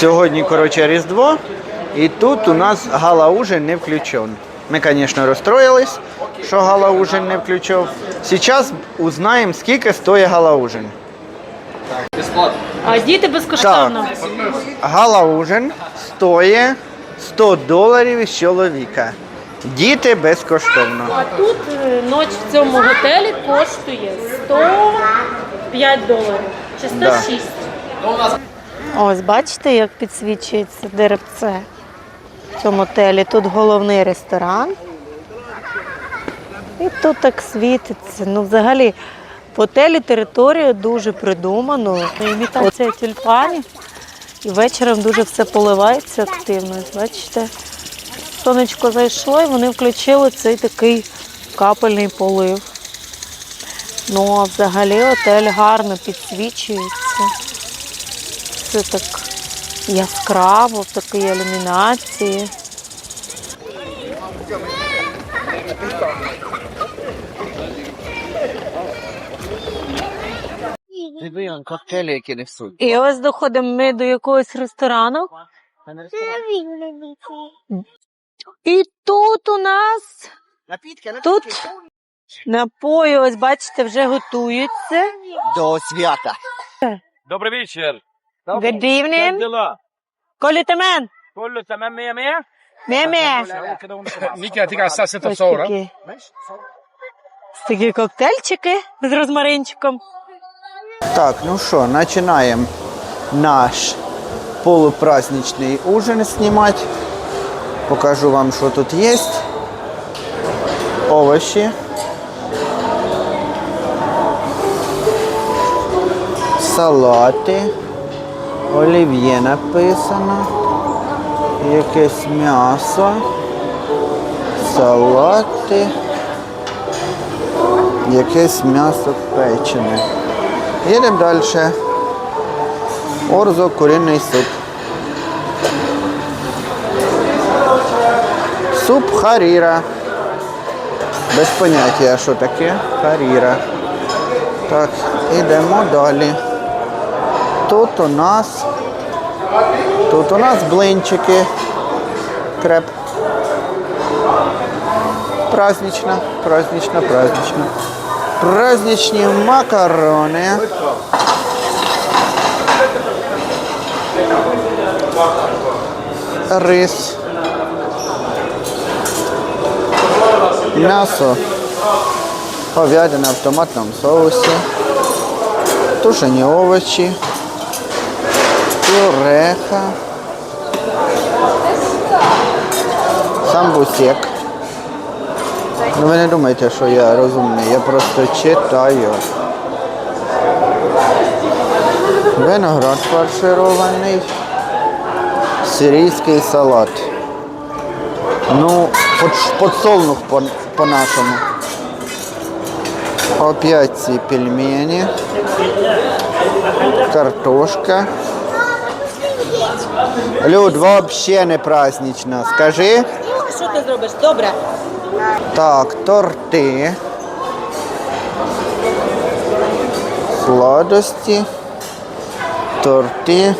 Сьогодні, коротше, Різдво, і тут у нас гала-ужин не включен. Ми, звісно, розстроїлись, що гала-ужин не включив. Зараз узнаємо, скільки стоїть гала-ужин. А діти безкоштовно. Гала-ужин стоїть 100 доларів із чоловіка. Діти безкоштовно. А тут е, ніч в цьому готелі коштує 105 доларів чи 106. Ось бачите, як підсвічується деревце в цьому готелі. Тут головний ресторан. І тут так світиться. Ну, взагалі, в готелі територія дуже придумано. Імітація тюльпанів. І вечором дуже все поливається активно. Бачите, сонечко зайшло і вони включили цей такий капельний полив. Ну, а взагалі готель гарно підсвічується. Все так яскраво, в такій ілюмінації. Коктейлі, які несуть. І ось доходимо ми до якогось ресторану. І тут у нас Напітки, Тут напої, ось бачите, вже готуються. До свята. Добрый вечер. Good Как evening. дела? Колітемен. كله تمام مية مية؟ Меме. كده ونص Мікі, а ти кажеш, Саса Ось такі. Такі коктейльчики з розмаринчиком. Так, ну що, починаємо наш полупраздничний ужин знімати. Покажу вам, що тут є. Овочі. Салати. Олів'є написано. Якесь м'ясо. Салати. Якесь м'ясо печене. Їдемо далі. Орзо курінний суп. Суп харіра. Без поняття, що таке харіра. Так, ідемо далі. Тут у нас. Тут у нас блинчики. Креп. Празднично, празднично, празднично. Праздничні макарони. Рис. М'ясо. Говядина в томатному соусі. Тушені овочі. Пюреха. Самбусек. Ну ви не думайте, що я розумний, я просто читаю. Виноград фарширований. Сирійський салат. Ну, подсолнух по- по-нашому. Опять ці пельмені. Картошка. Люд, вообще не празднично. Скажи. Що ти зробиш? Добре. Так, торти. Сладості. Торти.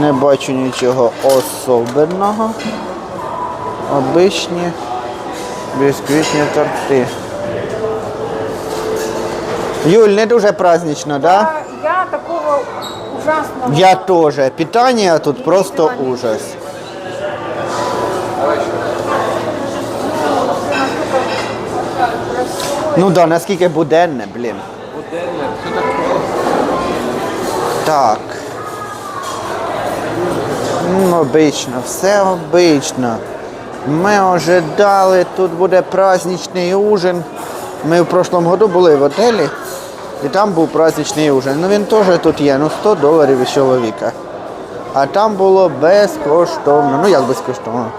Не бачу нічого особенного. Обичні бісквітні торти. Юль, не дуже празднично, так? Да? Ужасного. Я тоже. Питание тут просто ужас. Ну да, наскільки буденне, блін. Так. Ну, обично, все обично. Ми ожидали, тут буде праздничний ужин. Ми в прошлому году були в готелі, і там був праздничний ужин. Ну він теж тут є, ну 100 доларів із чоловіка. А там було безкоштовно. Ну як безкоштовно?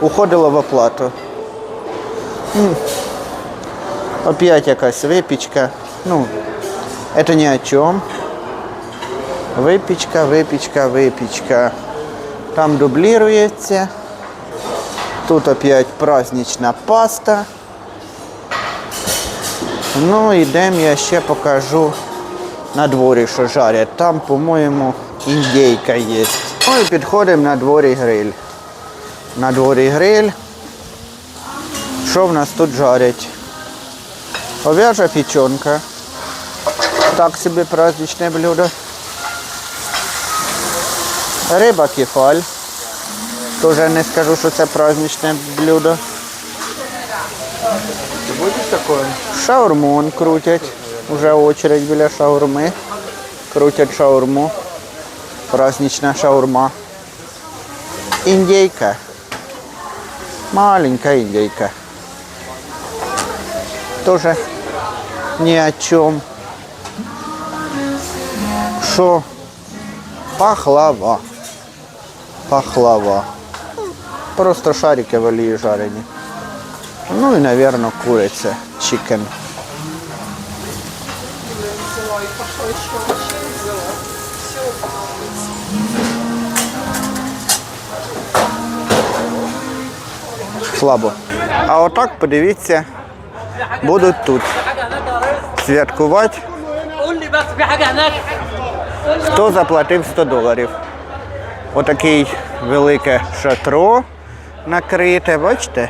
Уходило в оплату. Опять якась випічка. Ну, це ні о чому. Випічка, випічка, випічка. Там дублірується. Тут опять празднична паста. Ну, йдемо, я ще покажу на дворі, що жарять. Там, по-моєму, індейка є. Ну і підходимо на дворі гриль. На дворі гриль. Що в нас тут жарять? Ов'яжа печенка. Так собі праздничне блюдо. Риба кефаль. Тоже не скажу, що це праздничне блюдо. Будешь такое? Шаурмон крутять. Уже очередь біля шаурми. Крутять шаурму. Празднична шаурма. Індейка. Маленька індейка. Тоже ни о чем. Що? Пахлава. Пахлава. Просто шарики в олії жарені. Ну и, наверное, курица. Чикен. Слабо. А отак, подивіться, будуть тут святкувати. Хто заплатив 100 доларів? Отакий велике шатро накрите, бачите?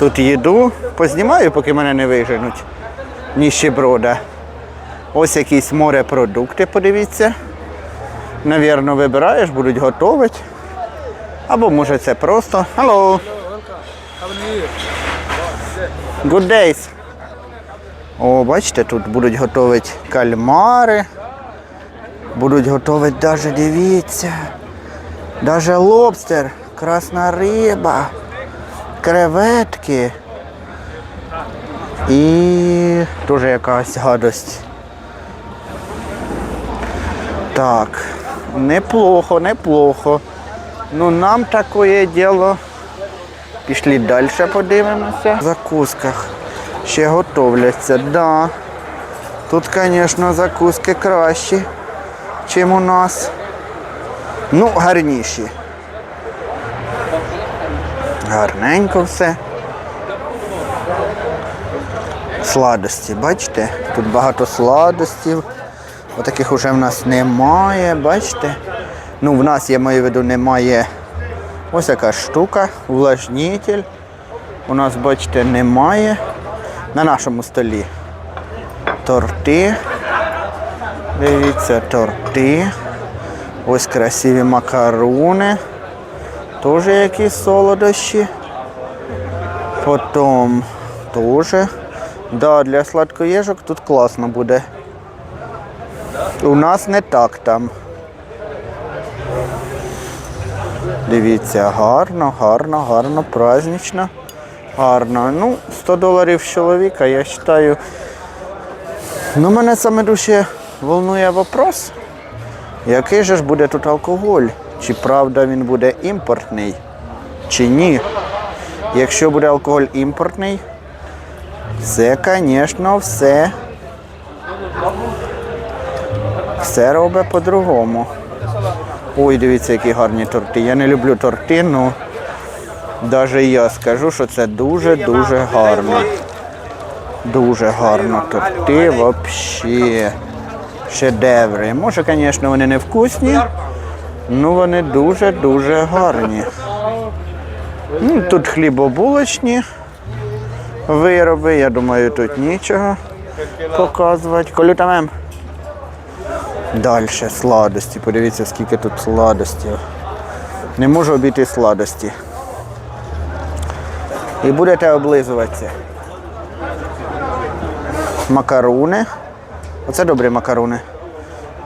Тут їду. Познімаю, поки мене не виженуть. Ніщеброда. Ось якісь морепродукти, подивіться. Навірно, вибираєш, будуть готувати. Або може це просто. Hello. Good days. О, бачите, тут будуть готувати кальмари. Будуть готувати даже, дивіться. Даже лобстер, красна риба, креветки. І теж якась гадость. Так, неплохо, неплохо. Ну нам таке діло. Пішли далі подивимося. В закусках ще готовляться, да. Тут, звісно, закуски кращі, ніж у нас. Ну, гарніші. Гарненько все. Сладості, бачите? Тут багато сладостів. Отаких уже в нас немає, бачите? Ну, в нас, я маю в виду, немає ось така штука, увлажнитель. У нас, бачите, немає. На нашому столі торти. Дивіться, торти. Ось красиві макарони. Теж якісь солодощі. Потім теж. Да, для сладкоєжок тут класно буде. У нас не так там. Дивіться, гарно, гарно, гарно, празднично. Гарно. Ну, 100 доларів чоловіка, я вважаю. Ну, мене саме дуже волнує вопрос, який же ж буде тут алкоголь? Чи правда він буде імпортний, чи ні? Якщо буде алкоголь імпортний, це, звісно, все. Все робить по-другому. Ой, дивіться, які гарні торти. Я не люблю торти, ну навіть я скажу, що це дуже-дуже гарно. Дуже гарно торти, взагалі. Шедеври. Може, звісно, вони не вкусні, але вони дуже-дуже гарні. Ну, тут хлібобулочні вироби, я думаю, тут нічого показувати. Колюта мем. Далі сладості. Подивіться, скільки тут сладостів. Не можу обійти сладості. І будете облизуватися. Макаруни. Оце добрі макаруни.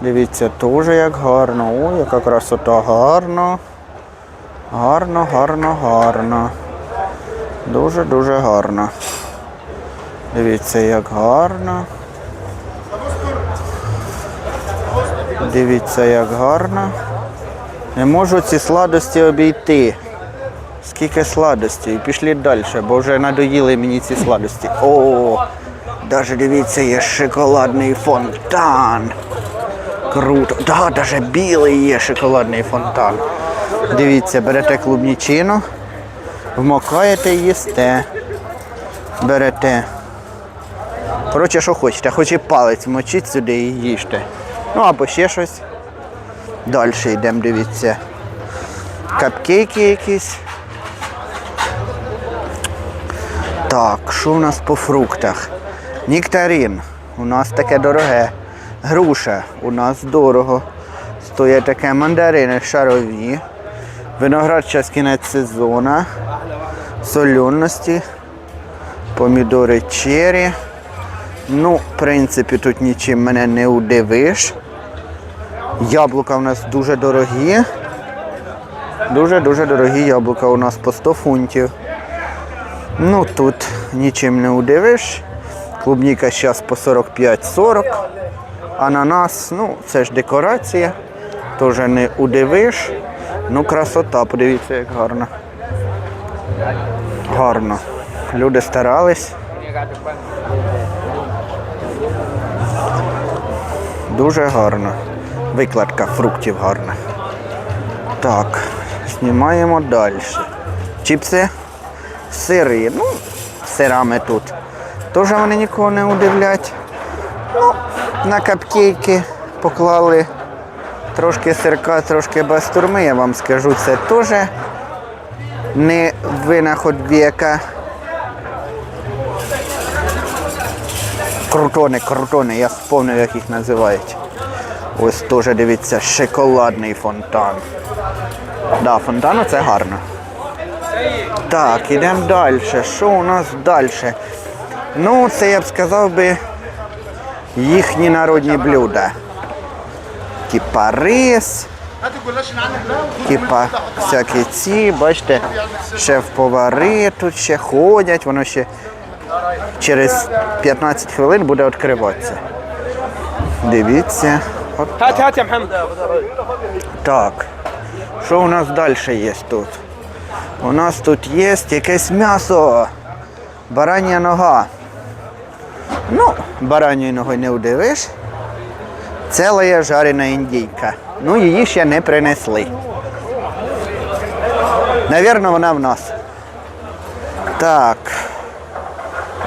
Дивіться, теж як гарно. Ой, яка красота, гарно. Гарно, гарно, гарно. Дуже-дуже гарно. Дивіться, як гарно. Дивіться, як гарно. Не можу ці сладості обійти. Скільки сладостей. Пішли далі, бо вже надоїли мені ці сладості. О, навіть дивіться, є шоколадний фонтан. Круто. Да, навіть білий є шоколадний фонтан. Дивіться, берете клубнічину, вмокаєте і їсте. Берете Коротше, що хочете, хоч і палець мочіть сюди і їжте. Ну або ще щось. Далі йдемо, дивіться. Капкейки якісь. Так, що у нас по фруктах? Нектарин. У нас таке дороге. Груша. У нас дорого. Стоять таке мандарини шарові. Виноград час кінець сезону. Солюності. Помідори чері. Ну, в принципі, тут нічим мене не удивиш. Яблука у нас дуже дорогі. Дуже-дуже дорогі яблука у нас по 100 фунтів. Ну тут нічим не удивиш. Клубніка зараз по 45-40. Ананас, ну, це ж декорація. Теж не удивиш. Ну, красота, подивіться, як гарно. Гарно. Люди старались. Дуже гарно. Викладка фруктів гарна. Так, знімаємо далі. Чіпси, сири. Ну, сирами тут. Теж вони нікого не удивлять. Ну, на капкейки поклали трошки сирка, трошки бастурми, я вам скажу, це теж не винаход віка. Крутони, крутони, я сповнив, як їх називають. Ось теж дивіться, шоколадний фонтан. Да, фонтан це гарно. Так, ідемо далі. Що у нас далі? Ну, це я б сказав би їхні народні блюда. Кіпарис, кіпа всякі ці, бачите, шеф-повари тут ще ходять, воно ще через 15 хвилин буде відкриватися. Дивіться. От так. так. Що у нас далі є тут? У нас тут є якесь м'ясо. Барання нога. Ну, бараньою ногою не удивиш. Ціла жарена індійка. Ну, її ще не принесли. Навірно, вона в нас. Так.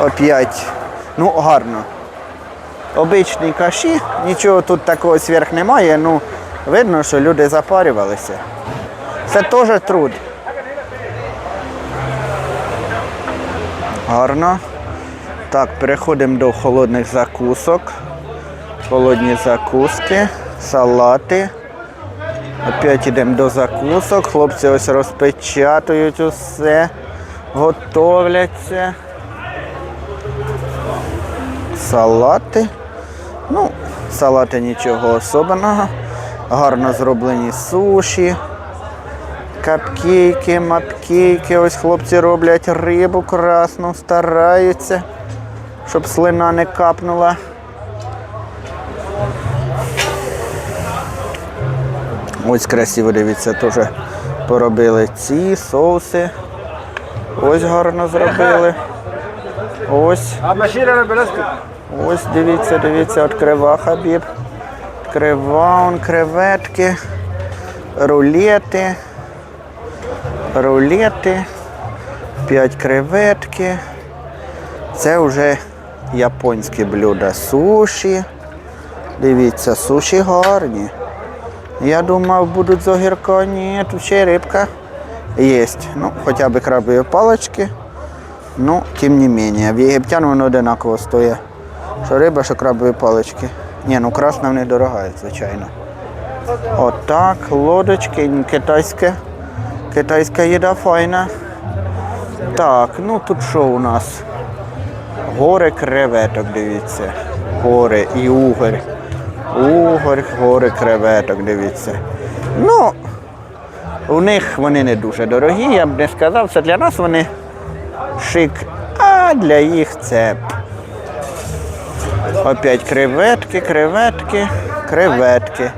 Опять. Ну, гарно. Обичні каші, нічого тут такого сверх немає, ну видно, що люди запарювалися. Це теж труд. Гарно. Так, переходимо до холодних закусок. Холодні закуски, салати. Опять йдемо до закусок. Хлопці ось розпечатують усе, готовляться. Салати. Ну, салати нічого особливого. Гарно зроблені суші, капкейки, мапкейки. Ось хлопці роблять рибу красну, стараються, щоб слина не капнула. Ось красиво, дивіться, теж поробили ці соуси. Ось гарно зробили. Ось. Ось дивіться, дивіться, відкрива хабіб. Відкрива он креветки, рулети, рулети, п'ять креветки. Це вже японські блюда. Суші. Дивіться, суші гарні. Я думав, будуть з огірка. Ні, тут ще рибка є. Ну, хоча б крабові палички. Ну, тим не менее, в єгиптян воно одинаково стоїть. Що риба, що крабові палички. Ні, ну красна в них дорога, звичайно. Отак, лодочки, китайське. Китайська їда файна. Так, ну тут що у нас? Гори креветок, дивіться. Гори і угорь. Угорь, гори креветок, дивіться. Ну, у них вони не дуже дорогі, я б не сказав. Це для нас вони шик, а для їх це. Опять креветки, креветки, креветки.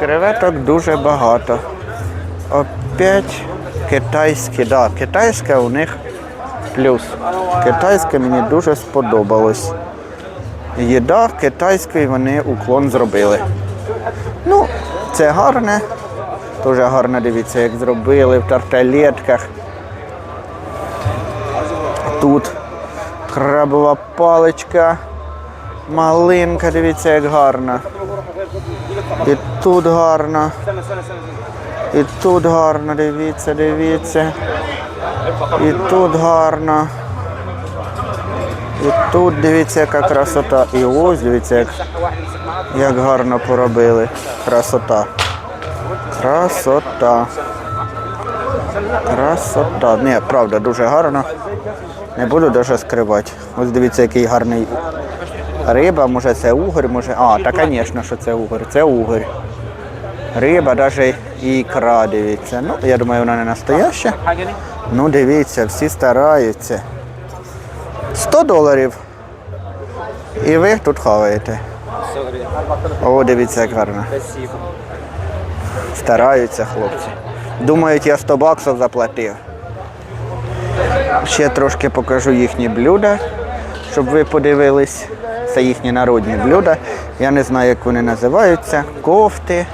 Креветок дуже багато. Опять китайські, да, китайська у них плюс. Китайське мені дуже сподобалось. Їда китайської вони уклон зробили. Ну, це гарне. Дуже гарно дивіться, як зробили в тарталетках. Тут крабова паличка, Малинка, дивіться, як гарна. І тут гарно. І тут гарно, дивіться, дивіться. І тут гарно. І тут дивіться, яка красота. І ось дивіться, як, як гарно поробили. Красота. Красота. Красота. Ні, правда, дуже гарно. Не буду навіть скривати. Ось дивіться, який гарний риба, може це угорь, може. А, та звісно, що це угорь. Це угорь. Риба, навіть ікра, дивіться. Ну, я думаю, вона не настояща. Ну, дивіться, всі стараються. 100 доларів. І ви тут хаваєте. О, дивіться, як гарно. Стараються хлопці. Думають, я 100 баксів заплатив. Ще трошки покажу їхні блюда, щоб ви подивились. Це їхні народні блюда. Я не знаю, як вони називаються. Кофти,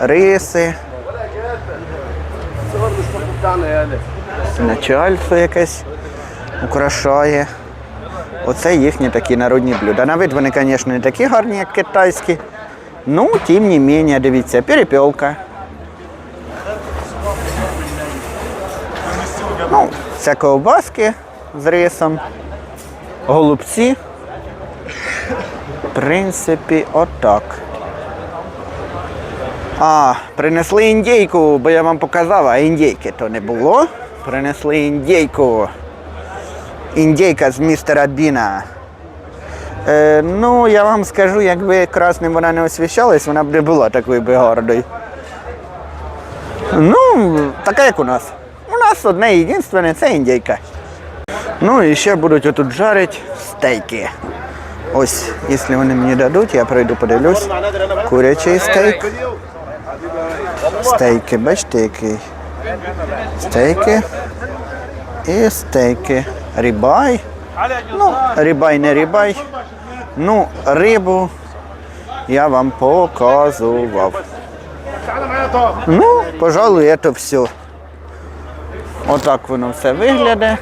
риси. Начальство якесь украшає. Оце їхні такі народні блюда. На вид вони, звісно, не такі гарні, як китайські. Ну, тим не менше, дивіться, перепілка. Ну, це ковбаски з рисом, голубці. В принципі, отак. А, принесли індійку, бо я вам показав, а індійки то не було. Принесли індійку. Індійка з містера Біна. Е, ну, я вам скажу, якби красним вона не освіщалась, вона б не була такою би гордою. Ну, така як у нас. У нас одне єдине це індійка. Ну і ще будуть отут жарити стейки. Ось, якщо вони мені дадуть, я прийду подивлюсь. Курячий стейк. Стейки, бачите, який. Стейки. І стейки. Рібай. Ну, рібай, не рібай. Ну, рибу я вам показував. Ну, пожалуй, це все. Отак воно все виглядає.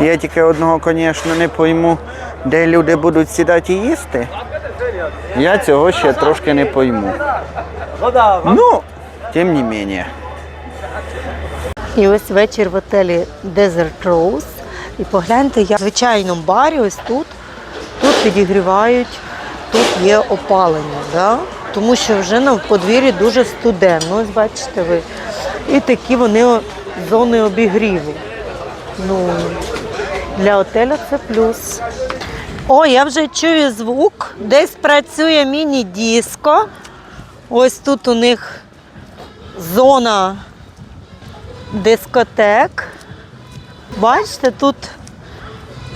Я тільки одного, звісно, не пойму, де люди будуть сідати і їсти. Я цього ще трошки не пойму. Ну, тим не менше. І ось вечір в отелі Desert Rose. І погляньте, як в звичайному барі, ось тут, тут підігрівають, тут є опалення, да? тому що вже на подвір'ї дуже студенно, ось бачите ви. І такі вони зони обігріву. Ну, для отеля це плюс. О, я вже чую звук. Десь працює міні-диско. Ось тут у них зона дискотек. Бачите, тут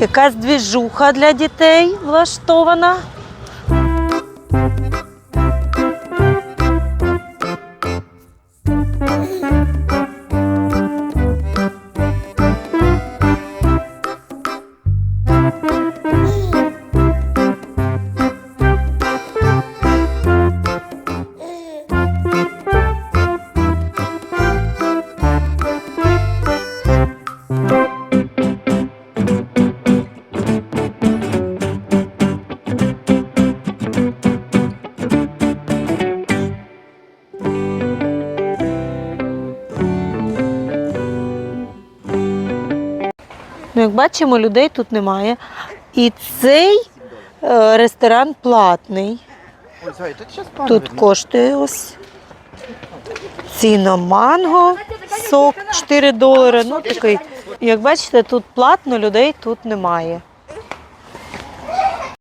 якась двіжуха для дітей влаштована. Бачимо, людей тут немає. І цей е, ресторан платний. Тут коштує ось ціна манго, сок 4 долари. Ну, такий. Як бачите, тут платно, людей тут немає.